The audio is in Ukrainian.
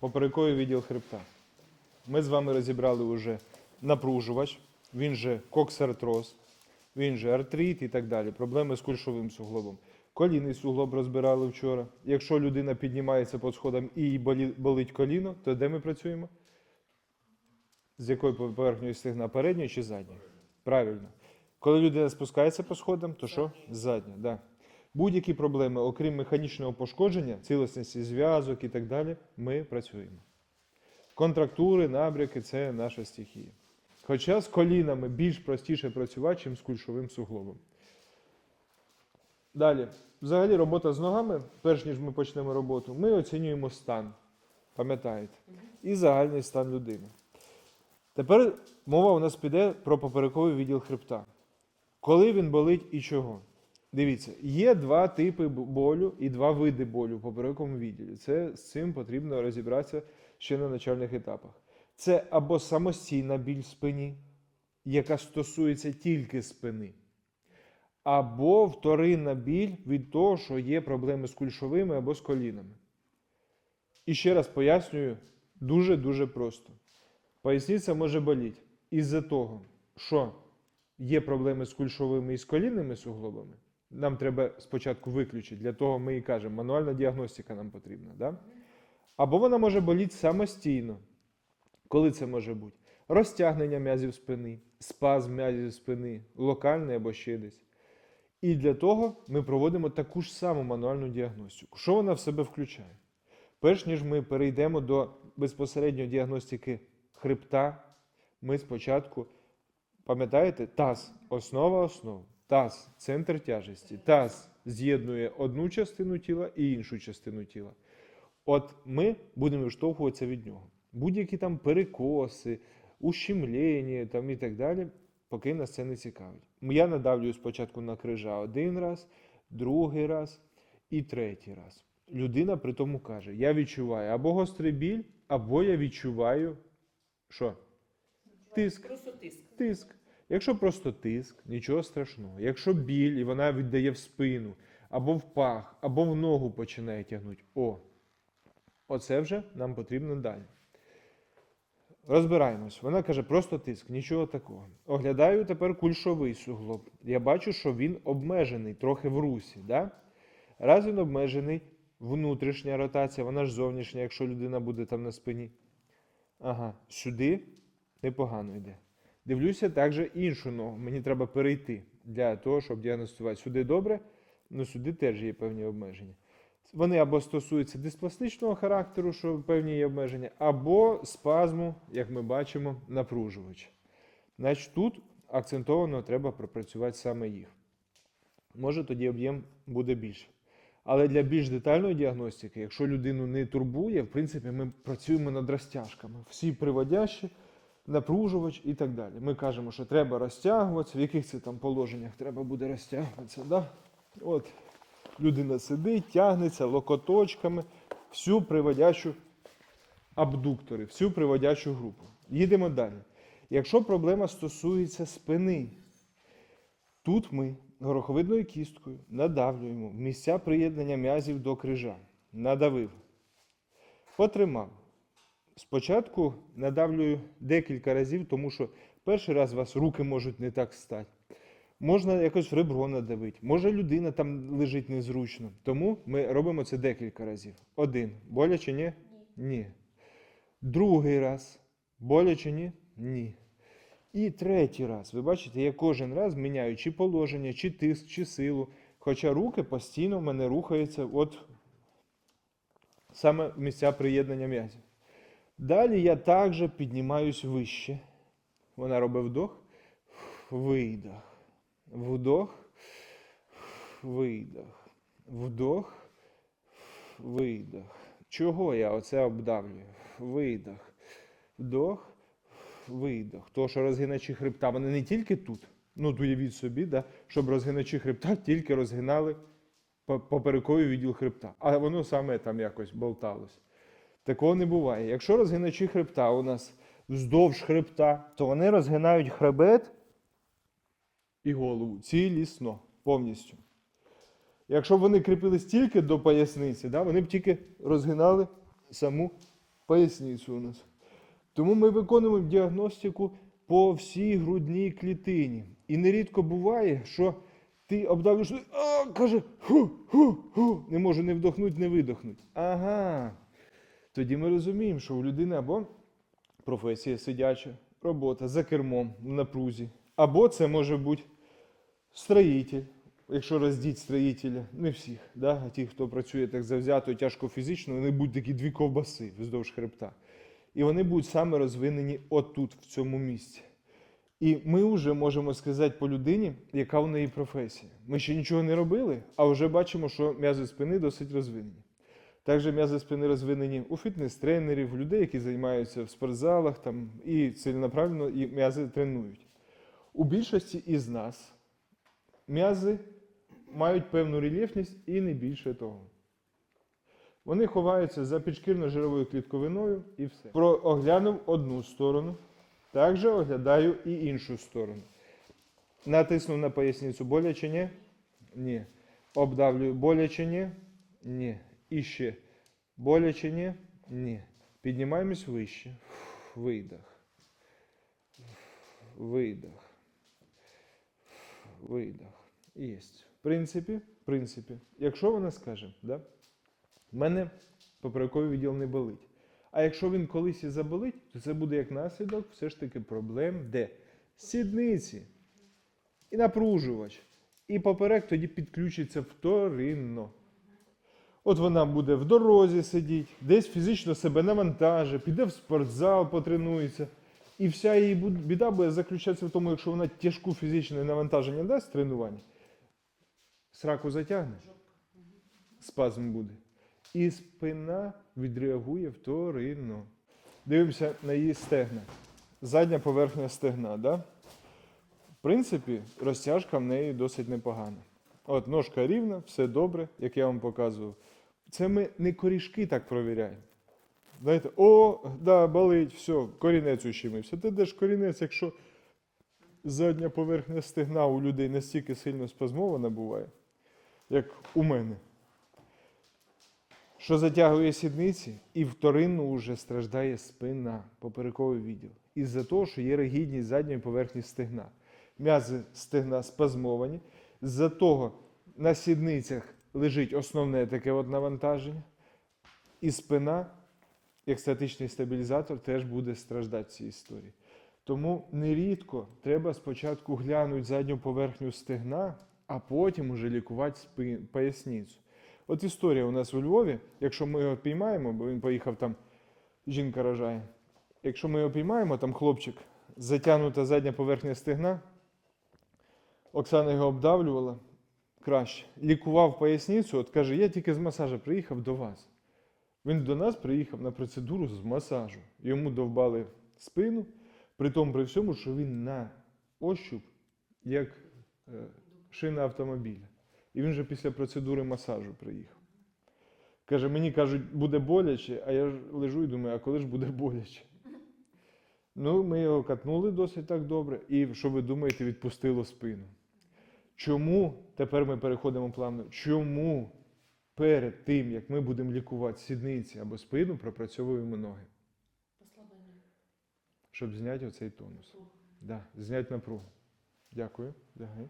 Поперековий відділ хребта. Ми з вами розібрали вже напружувач, він же коксартроз, він же артрит і так далі. Проблеми з кульшовим суглобом. Колінний суглоб розбирали вчора. Якщо людина піднімається по сходам і їй болить коліно, то де ми працюємо? З якою поверхнею стегна? Передньою чи задньою? Правильно. Коли людина спускається по сходам, то що? Задня, да. Будь-які проблеми, окрім механічного пошкодження, цілісності зв'язок і так далі, ми працюємо. Контрактури, набряки це наша стихія. Хоча з колінами більш простіше працювати, ніж з кульшовим суглобом. Далі. Взагалі робота з ногами, перш ніж ми почнемо роботу, ми оцінюємо стан. Пам'ятаєте? І загальний стан людини. Тепер мова у нас піде про поперековий відділ хребта. Коли він болить і чого? Дивіться, є два типи болю і два види болю в поперековому відділі. Це з цим потрібно розібратися ще на начальних етапах. Це або самостійна біль в спині, яка стосується тільки спини, або вторинна біль від того, що є проблеми з кульшовими або з колінами. І ще раз пояснюю дуже-дуже просто. Поясниця може боліти із-за того, що є проблеми з кульшовими і з колінними суглобами. Нам треба спочатку виключити, для того ми і кажемо, мануальна діагностика нам потрібна. Да? Або вона може боліти самостійно. Коли це може бути? Розтягнення м'язів спини, спазм м'язів спини, локальний або ще десь. І для того ми проводимо таку ж саму мануальну діагностику. Що вона в себе включає? Перш ніж ми перейдемо до безпосередньої діагностики хребта, ми спочатку, пам'ятаєте, таз, основа основ, таз, центр тяжесті, таз з'єднує одну частину тіла і іншу частину тіла. От ми будемо відштовхуватися від нього. Будь-які там перекоси, ущемлення там і так далі, поки нас це не цікавить. Я надавлюю спочатку на крижа один раз, другий раз і третій раз. Людина при тому каже: я відчуваю або гострий біль, або я відчуваю що? Тиск. Просто тиск. Тиск. Якщо просто тиск, нічого страшного. Якщо біль і вона віддає в спину, або в пах, або в ногу починає тягнути. О, оце вже нам потрібно далі. Розбираємось. Вона каже, просто тиск, нічого такого. Оглядаю тепер кульшовий суглоб. Я бачу, що він обмежений трохи в русі. Да? Раз він обмежений, внутрішня ротація, вона ж зовнішня, якщо людина буде там на спині. Ага, сюди непогано йде. Дивлюся також іншу ногу. Мені треба перейти для того, щоб діагностувати. Сюди добре, але сюди теж є певні обмеження. Вони або стосуються диспластичного характеру, що певні є обмеження, або спазму, як ми бачимо, напружувач. Значить, тут акцентовано треба пропрацювати саме їх. Може, тоді об'єм буде більше. Але для більш детальної діагностики, якщо людину не турбує, в принципі, ми працюємо над розтяжками. Всі приводящі, напружувач і так далі. Ми кажемо, що треба розтягуватися, в яких це там положеннях треба буде розтягуватися. Да? От людина сидить, тягнеться локоточками, всю приводячу абдуктори, всю приводячу групу. Їдемо далі. Якщо проблема стосується спини, тут ми гороховидною кісткою надавлюємо місця приєднання м'язів до крижа. Надавив. Потримав. Спочатку надавлюю декілька разів, тому що перший раз у вас руки можуть не так стати. Можна якось в ребро надавити, може людина там лежить незручно. Тому ми робимо це декілька разів. Один. Боляче ні? Ні. Другий раз. Боляче ні? Ні. І третій раз. Ви бачите, я кожен раз міняю чи положення, чи тиск, чи силу. Хоча руки постійно в мене рухаються от саме в місця приєднання м'язів. Далі я також піднімаюсь вище. Вона робить вдох, видох. Вдох, видох. Вдох, видох. Чого я оце обдавлюю? Видох. Вдох, видох. То, що розгиначі хребта, вони не тільки тут. Ну, уявіть собі, да, щоб розгиначі хребта тільки розгинали по- поперековий відділ хребта. А воно саме там якось болталось. Такого не буває. Якщо розгиначі хребта у нас вздовж хребта, то вони розгинають хребет і голову цілісно, повністю. Якщо б вони кріпились тільки до поясниці, да, вони б тільки розгинали саму поясницю у нас. Тому ми виконуємо діагностику по всій грудній клітині. І нерідко буває, що ти обдавлюєш, а, каже, ху, ху, ху, не можу не вдохнути, не видохнути. Ага. Тоді ми розуміємо, що у людини або професія сидяча, робота за кермом в напрузі, або це може бути строїтель, якщо роздіть строїтеля, не всіх, да? а ті, хто працює так завзято, тяжко фізично, вони будуть такі дві ковбаси вздовж хребта. І вони будуть саме розвинені отут, в цьому місці. І ми вже можемо сказати по людині, яка в неї професія. Ми ще нічого не робили, а вже бачимо, що м'язи спини досить розвинені. Також м'язи спини розвинені у фітнес-тренерів, у людей, які займаються в спортзалах там, і ціленаправленно і м'язи тренують. У більшості із нас м'язи мають певну рельєфність і не більше того. Вони ховаються за підшкірно-жировою клітковиною і все. Про оглянув одну сторону, також оглядаю і іншу сторону. Натиснув на поясницю боляче ні? Ні. Обдавлюю боляче ні? Ні. І ще. Боляче ні? Ні. Піднімаємось вище. Видох. Видох. Видох. Єсть. В принципі, в принципі, якщо вона скаже, да? в мене поперековий відділ не болить. А якщо він колись і заболить, то це буде як наслідок все ж таки проблем, де сідниці і напружувач. І поперек тоді підключиться вторинно. От вона буде в дорозі сидіти, десь фізично себе навантажить, піде в спортзал, потренується. І вся її біда буде заключатися в тому, якщо вона тяжку фізичне навантаження дасть тренування, сраку затягне, спазм буде. І спина відреагує вторинно. Дивимося на її стегна. Задня поверхня стегна. Да? В принципі, розтяжка в неї досить непогана. От ножка рівна, все добре, як я вам показував. Це ми не корішки так провіряємо. Знаєте, о, да, болить, все, корінець ущемився. Ти де ж корінець, якщо задня поверхня стегна у людей настільки сильно спазмована буває, як у мене, що затягує сідниці, і вторинно вже страждає спина, поперековий відділ. Із-за того, що є ригідність задньої поверхні стегна. М'язи стегна спазмовані. З-за того на сідницях лежить основне таке от навантаження, і спина, як статичний стабілізатор, теж буде страждати в цій історії. Тому нерідко треба спочатку глянути задню поверхню стегна, а потім уже лікувати поясницю. От історія у нас у Львові, якщо ми його піймаємо, бо він поїхав там, жінка рожає. Якщо ми його піймаємо, там хлопчик, затягнута задня поверхня стегна, Оксана його обдавлювала краще. Лікував поясницю, от каже, я тільки з масажа приїхав до вас. Він до нас приїхав на процедуру з масажу. Йому довбали спину, при тому при всьому, що він на ощуп, як е, шина автомобіля. І він же після процедури масажу приїхав. Каже, мені кажуть, буде боляче, а я лежу і думаю, а коли ж буде боляче? Ну, ми його катнули досить так добре, і що ви думаєте, відпустило спину. Чому тепер ми переходимо плавно? Чому перед тим, як ми будемо лікувати сідниці або спину, пропрацьовуємо ноги? Послаблення. Щоб зняти оцей тонус. Да, зняти напругу. Дякую. Лягай.